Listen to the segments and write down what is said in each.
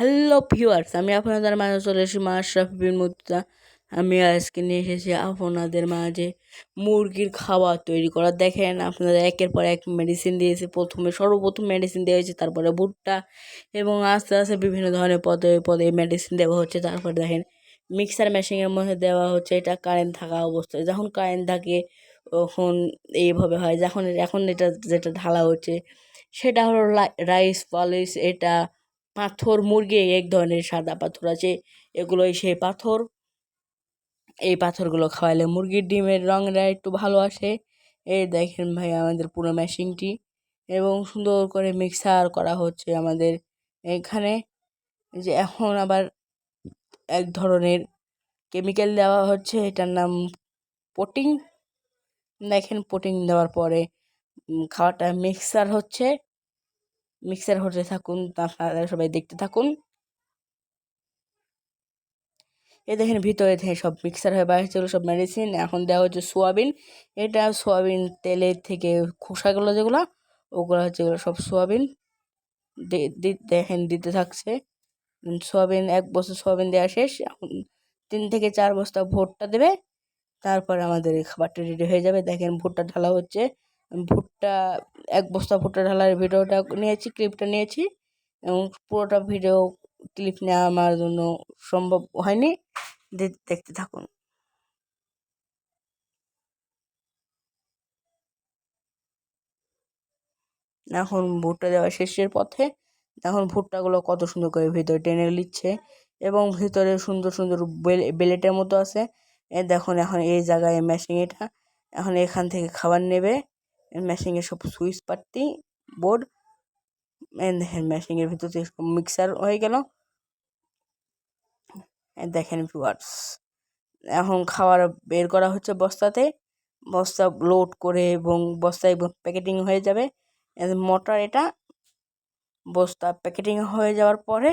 Hello viewers আমি আপনাদের মাঝে চলে এসেছি মা আশরাফি মুদ্রা আমি আজকে নিয়ে এসেছি আপনাদের মাঝে মুরগির খাবার তৈরি করা। দেখেন, আপনাদের একের পর এক মেডিসিন দিয়েছে। প্রথমে সর্বপ্রথম মেডিসিন দেওয়া হয়েছে, তারপরে ভুট্টা এবং আস্তে আস্তে বিভিন্ন ধরনের পদে পদে মেডিসিন দেওয়া হচ্ছে। তারপরে দেখেন মিক্সার মেশিনের মধ্যে দেওয়া হচ্ছে, এটা কারেন্ট থাকা অবস্থায়। যখন কারেন্ট থাকে, তখন এইভাবে হয়। যখন, এখন এটা যেটা ঢালা হচ্ছে, সেটা হলো রাইস পলিশ, এটা পাথর, মুরগি এক ধরনের সাদা পাথর আছে। এগুলোই সেই পাথর। এই পাথরগুলো খাওয়াইলে মুরগির ডিমের রঙটা একটু ভালো আসে। এই দেখেন ভাই আমাদের পুরো মেশিনটি। এবং সুন্দর করে মিক্সার করা হচ্ছে আমাদের এখানে। যে এখন আবার এক ধরনের কেমিক্যাল দেওয়া হচ্ছে, এটার নাম পোটিং। দেখেন পোটিং দেওয়ার পরে খাওয়াটা মিক্সার হচ্ছে। মিক্সার হতে থাকুন আপনারা সবাই দেখতে থাকুন। এ দেখেন ভিতরে সব মিক্সার হয়ে বাইরে ছিল সব মেডিসিন এখন দেওয়া হচ্ছে সোয়াবিন। এটা সোয়াবিন তেলের থেকে খোসাগুলো যেগুলো, ওগুলো হচ্ছে সব সোয়াবিন। দেখেন দিতে থাকছে। সোয়াবিন, এক বছর সোয়াবিন দেওয়া শেষ। এখন তিন থেকে চার বস্তা ভুট্টা দেবে। তারপর আমাদের এই খাবারটা রেডি হয়ে যাবে। দেখেন ভুট্টা ঢালা হচ্ছে। ভুট্টা, এক বস্তা ভুট্টা ঢালার ভিডিওটা নিয়েছি, ক্লিপটা নিয়েছি এবং পুরোটা ভিডিও ক্লিপ নেওয়া আমার জন্য সম্ভব হয়নি। দেখতে থাকুন। এখন ভুট্টা দেওয়া শেষের পথে এখন ভুট্টাগুলো কত সুন্দর করে ভিতরে টেনে নিচ্ছে এবং ভিতরে সুন্দর সুন্দর বেলেটের মতো আছে। এ দেখুন এখন এই জায়গায় মেশিন এটা। এখন এখান থেকে খাবার নেবে। মেশিনের সব সুইচ পাত্তি বোর্ড মেশিনের ভিতর মিক্সার হয়ে গেল। দেখেন ভিউয়ার্স এখন খাবার বের করা হচ্ছে বস্তাতে। বস্তা লোড করে এবং বস্তায় প্যাকেটিং হয়ে যাবে। মোটর এটা, বস্তা প্যাকেটিং হয়ে যাওয়ার পরে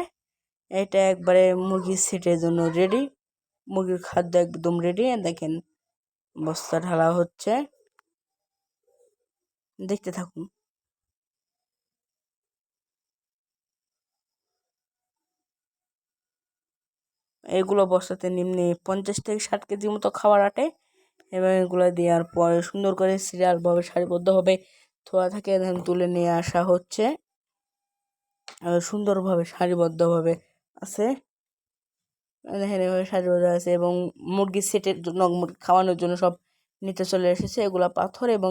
এটা একবারে মুরগির সেটের জন্য রেডি মুরগির খাদ্য একদম রেডি দেখেন বস্তা ঢালা হচ্ছে। দেখতে থাকুন। এগুলো বস্তাতে নিম্নে পঞ্চাশ থেকে ষাট কেজির মতো খাবার আটে এবং এগুলো দেওয়ার পরে সুন্দর করে সিরিয়ালভাবে সারিবদ্ধভাবে থোয়া থাকে ধান তুলে নিয়ে আসা হচ্ছে। সুন্দরভাবে সারিবদ্ধভাবে আছে। দেখেন এভাবে সারিবদ্ধ আছে এবং মুরগির সেটের জন্য, মুরগি খাওয়ানোর জন্য সব নিতে চলে এসেছে। এগুলো পাথর এবং